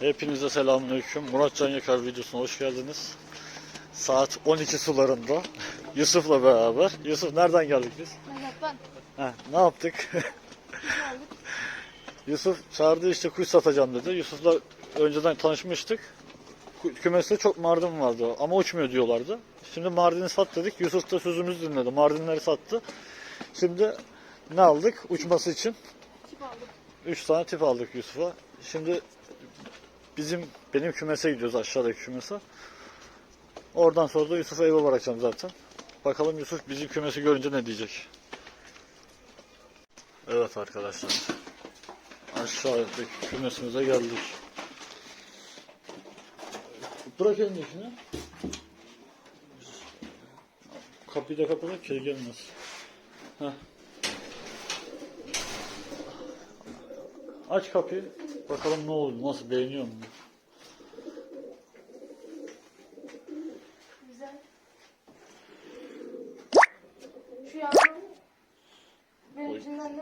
Hepinize selamünaleyküm. Murat Can Yakar videosuna hoş geldiniz. Saat 12 sularında Yusuf'la beraber. Yusuf nereden geldik biz? Mehmet'ten Heh, ne yaptık? Yusuf çağırdı işte kuş satacağım dedi. Yusuf'la önceden tanışmıştık. Kümeste çok mardin vardı ama uçmuyor diyorlardı. Şimdi mardini sat dedik. Yusuf da sözümüzü dinledi. Mardinleri sattı. Şimdi ne aldık uçması için? Tip aldık. 3 tane tip aldık Yusuf'a. Şimdi bizim benim kümese gidiyoruz aşağıdaki kümese. Oradan sonra da Yusuf'u eve bırakacağım zaten. Bakalım Yusuf bizi kümesi görünce ne diyecek. Evet arkadaşlar. Aşağıdaki kümesimize geldik. Bırak elini işini. Kapıyı da kapatalım kedi gelmez. Heh. Aç kapıyı. Bakalım ne olur. Nasıl beğeniyor mu? Güzel. Şu yavru değil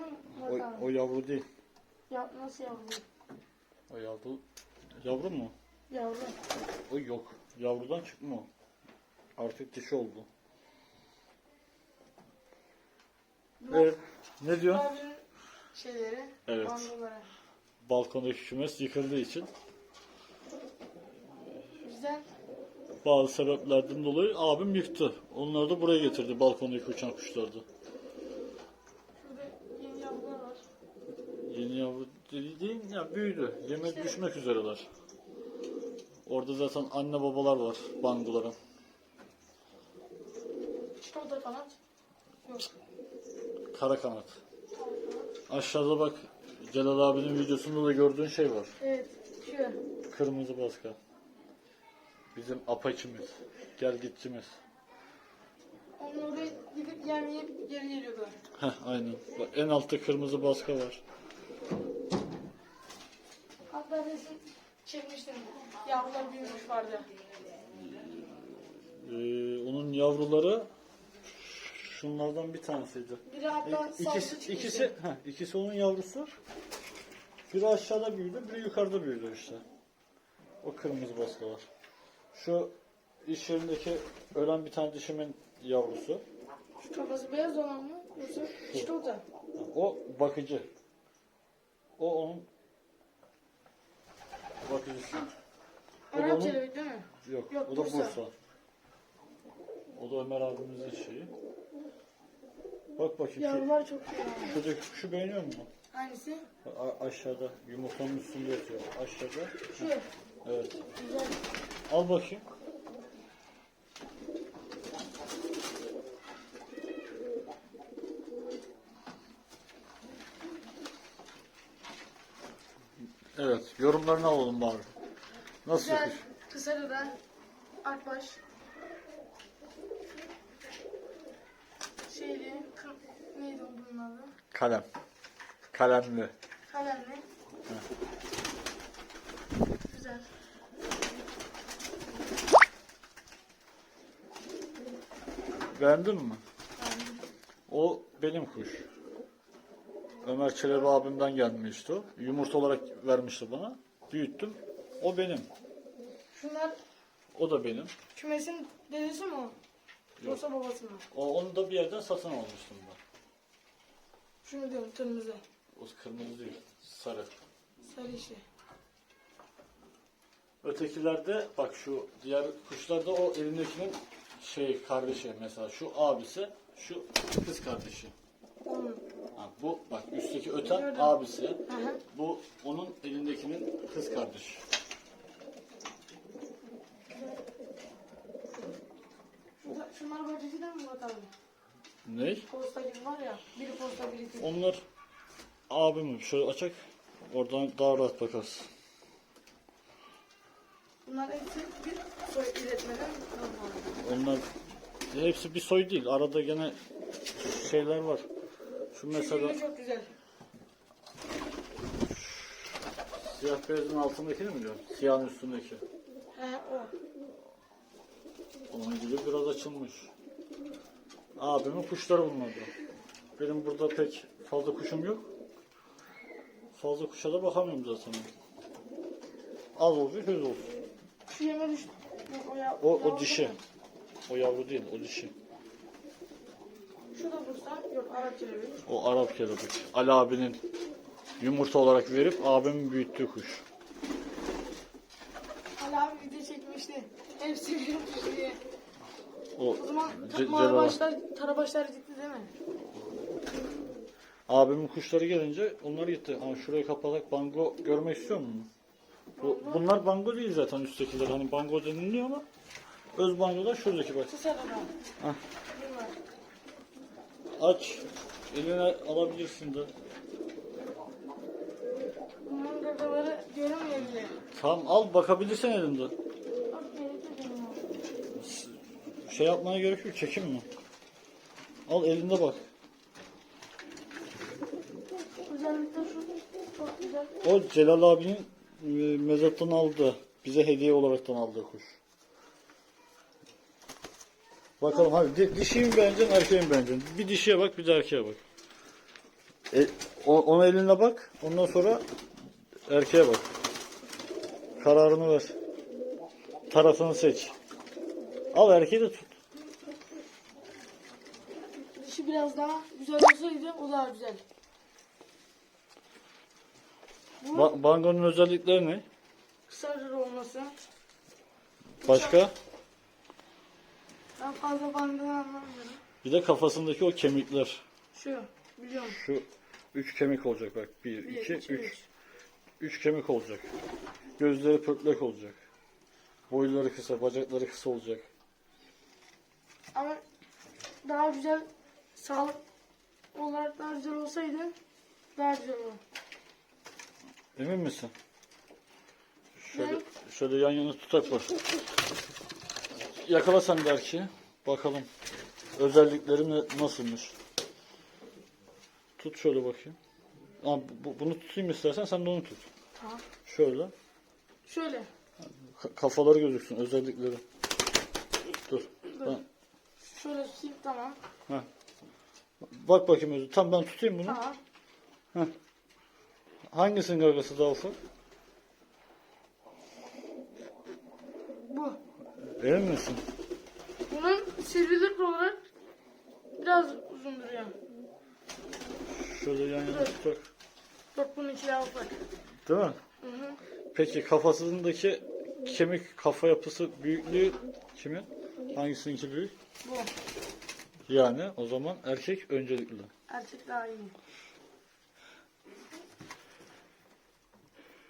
mi? O, Bakalım. o yavru değil. Ya, nasıl yavru? O yavru. Yavru mu? Yavru. O yok. Yavrudan çıkma o. Artık dişi oldu. Bunlar Evet. Ne diyor? abinin şeyleri. Evet. bandoları. Balkondaki kümes yıkıldığı için Güzel. bazı sebeplerden dolayı abim yıktı. Onları da buraya getirdi balkondaki uçan. Şurada yeni yavrular var. Yeni yavru değil ya büyüdü. Yemek düşmek üzereler. Orada zaten anne babalar var bangoların. Çikolata kanat. Yok. Kara kanat. Aşağıda bak Celal abinin videosunda da gördüğün şey var. Evet. Şu. Kırmızı baska. Bizim apaçimiz. Gel gitçimiz. Onun oraya gidip yem yiyip geri geliyordu. Heh aynen. Bak en altta kırmızı baska var. Hatta resim çekmiştim. Yavrular büyümüş vardı. Ee, onun yavruları şunlardan bir tanesiydi. Biri hatta İkisi, salsı çıkmıştı. ikisi, heh, ikisi onun yavrusu. Biri aşağıda büyüdü, biri yukarıda büyüdü işte. O kırmızı baskalar. Şu iş yerindeki ölen bir tane dişimin yavrusu. Şu kafası beyaz olan mı? Yoksa çikolata. O bakıcı. O onun bakıcısı. O da Arap değil mi? Yok, Yok, o da Bursa. Bursa. O da Ömer abimizin şeyi. Bak bakayım şu, Yavrular çok güzel. şuradaki kuşu beğeniyor musun? Hangisi? A- aşağıda yumurtanın üstünde yatıyor. Aşağıda. Şu. Evet. Güzel. Al bakayım. Evet, yorumlarını alalım bari. Nasıl Güzel. kuş? Kısarı da akbaş. Kalem. Kalemli. Kalemli. Güzel. Beğendin mi? Beğendim. O benim kuş. Ömer Çelebi abimden gelmişti o. Yumurta olarak vermişti bana. Büyüttüm. O benim. Şunlar O da benim. kümesin dedesi mi o? Yoksa babası mı? O, onu da bir yerden satın almıştım ben. Şunu diyorum kırmızı. O kırmızı değil. Sarı. Sarı işi. Ötekilerde bak şu diğer kuşlarda o elindekinin şey kardeşi mesela şu abisi şu kız kardeşi. Onun. Ha, bu bak üstteki öten Gördüm. abisi. Hı. Bu onun elindekinin kız kardeşi. Şunlar bacacıdan mı bakalım? Ney? Posta gibi var ya. Biri posta biri tip. Onlar abim şöyle açak. Oradan daha rahat bakarsın. Bunlar hepsi bir soy üretmeden normal. Onlar hepsi bir soy değil. Arada gene şeyler var. Şu mesela gülü çok güzel. siyah beyazın altındakini mi diyorsun? Siyahın üstündeki. He o. Onun gibi biraz açılmış. Abimin kuşları bunlar da. Benim burada pek fazla kuşum yok. Fazla kuşa da bakamıyorum zaten. Az olsun, hüz olsun. Şu yeme düştü. Yok, o, ya, O, o yavru dişi. O yavru değil, o dişi. Şu da Bursa. Yok Arap kelebek. O Arap kelebek. Ali abinin yumurta olarak verip abimin büyüttüğü kuş. Ali abi video çekmişti. Hepsi büyümüş diye. O O zaman Ce- başlar, tarabaşlar gitti değil mi? Abimin kuşları gelince onlar gitti. Ha şurayı kapatak bango görmek istiyor musun? Bu, bunlar bango değil zaten üsttekiler. Hani bango deniliyor ama öz bangolar şuradaki bak. Bunlar. Aç. Eline alabilirsin de. Bunların gagaları görünmüyor bile. Tamam al bakabilirsen elinde. Bak gerekli benim o. Şey yapmaya gerek yok. Çekim mi? Al elinde bak. O Celal abinin e, mezattan aldı. Bize hediye olaraktan aldığı kuş. Bakalım hadi di- dişiyi mi beğeneceksin erkeği mi beğeneceksin? Bir dişiye bak bir de erkeğe bak. E, o- ona eline bak. Ondan sonra erkeğe bak. Kararını ver. Tarafını seç. Al erkeği de tut. Dişi biraz daha güzel olsaydı o daha güzel. Bu Ba- Bango'nun özellikleri ne? kısa rır olması. Başka? Ben fazla bandığı anlamıyorum. Bir de kafasındaki o kemikler. Şu biliyorum. Şu üç kemik olacak bak. Bir, Bir, iki, üç. Üç kemik olacak. Gözleri pörtlek olacak. Boyları kısa, bacakları kısa olacak. Ama daha güzel sağlık olarak daha güzel olsaydı daha güzel olur. Emin misin? Şöyle, Evet. şöyle yan yana tutak bak. Yakala sen de erkeği. Bakalım. Özellikleri ne, nasılmış? Tut şöyle bakayım. Aa, bu- bunu tutayım istersen sen de onu tut. Tamam. Şöyle. Şöyle. Ka- kafaları gözüksün özellikleri. Dur. Dur. Şöyle tutayım tamam. bak bakayım özür. Tamam ben tutayım bunu. Tamam. Hangisinin gagası daha ufak? Bu. Emin misin? Bunun sivrilik olarak biraz uzun duruyor. Şöyle yan yana tutak. Bak bunun içi daha ufak. Değil mi? Hı hı. Peki kafasındaki kemik kafa yapısı büyüklüğü kimin? Hangisininki büyük? Bu. Yani o zaman erkek öncelikli. Erkek daha iyi.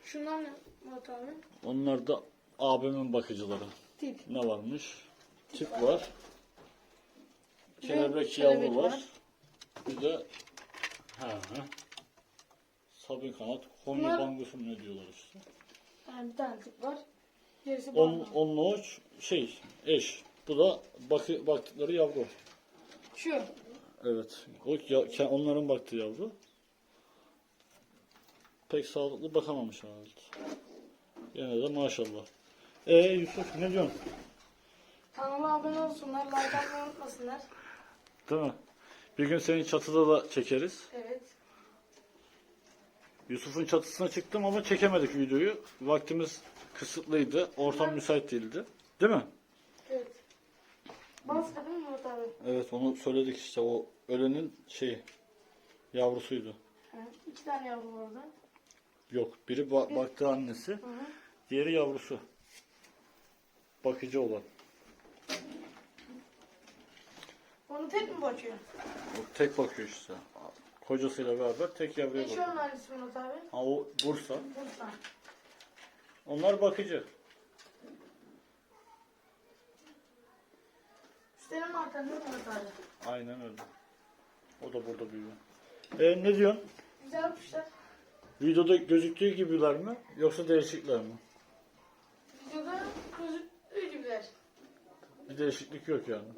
Şunlar ne Murat abi? Onlar da abimin bakıcıları. Tip. Ne varmış? Tip var. Ve Kelebek yavru var. var. Bir de ha, ha. Sabun kanat. Konya Bunlar- bangusu mu ne diyorlar işte. Yani bir tane tip var. Gerisi On, onunla o şey eş. Bu da bakı, baktıkları yavru. Şu. Evet. O ya- onların baktığı yavru. Pek sağlıklı bakamamış herhalde. Yine de maşallah. E Yusuf ne diyorsun? Kanala abone olsunlar. Like atmayı unutmasınlar. Değil mi? Bir gün seni çatıda da çekeriz. Evet. Yusuf'un çatısına çıktım ama çekemedik videoyu. Vaktimiz kısıtlıydı. Ortam müsait değildi. Değil mi? Evet. Baska değil mi abi? Evet onu söyledik işte o ölenin şeyi yavrusuydu. He. İki tane yavru vardı. Yok biri ba- baktı annesi, Hı hı. diğeri yavrusu. Bakıcı olan. Onu tek mi bakıyor? O tek bakıyor işte. Kocasıyla beraber tek yavruya Eşi bakıyor. onun annesi Murat abi. Ha o Bursa. Bursa. Onlar bakıcı. Mi Murat abi? Aynen öyle. O da burada büyüyor. E ne diyorsun? Güzel kuşlar. Videoda gözüktüğü gibiler mi? Yoksa değişikler mi? Videoda gözüktüğü gibiler. Bir değişiklik yok yani.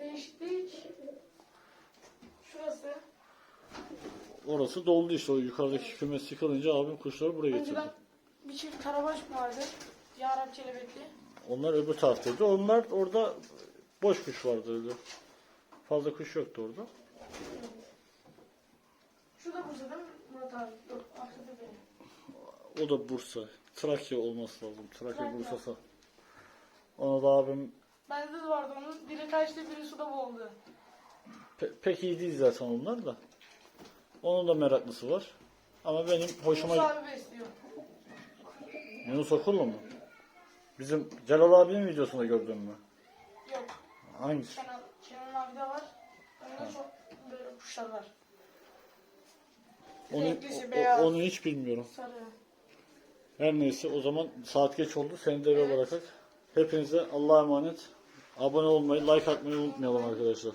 Değişiklik. Şurası. Orası doldu işte o yukarıdaki kümes yıkılınca abim kuşları buraya getirdi. Önceden bir çift karabaş vardı. Arap kelebekli. Onlar öbür taraftaydı. Onlar orada boş kuş vardı öyle. Fazla kuş yoktu orada. Şu da Bursa değil mi Murat abi? Yok, arkada benim. O da Bursa. Trakya olması lazım. Trakya Trakya. Bursa'sı. Ona da abim Bende de vardı onun. Biri kaçtı biri suda boğuldu. pe- pek iyi değil zaten onlar da. Onun da meraklısı var. Ama benim hoşuma... Musa abi besliyor. Yunus Okullu mu? Bizim Celal abinin videosunda gördün mü? Yok. Hangisi? Kenan, Kenan abi de var. Onda çok böyle kuşlar var. Onu, Renklisi, o- beyaz. onu hiç bilmiyorum. Sarı. Her neyse o zaman saat geç oldu. Seni de eve bırakak. Hepinize Allah'a emanet. Abone olmayı, like atmayı unutmayalım arkadaşlar.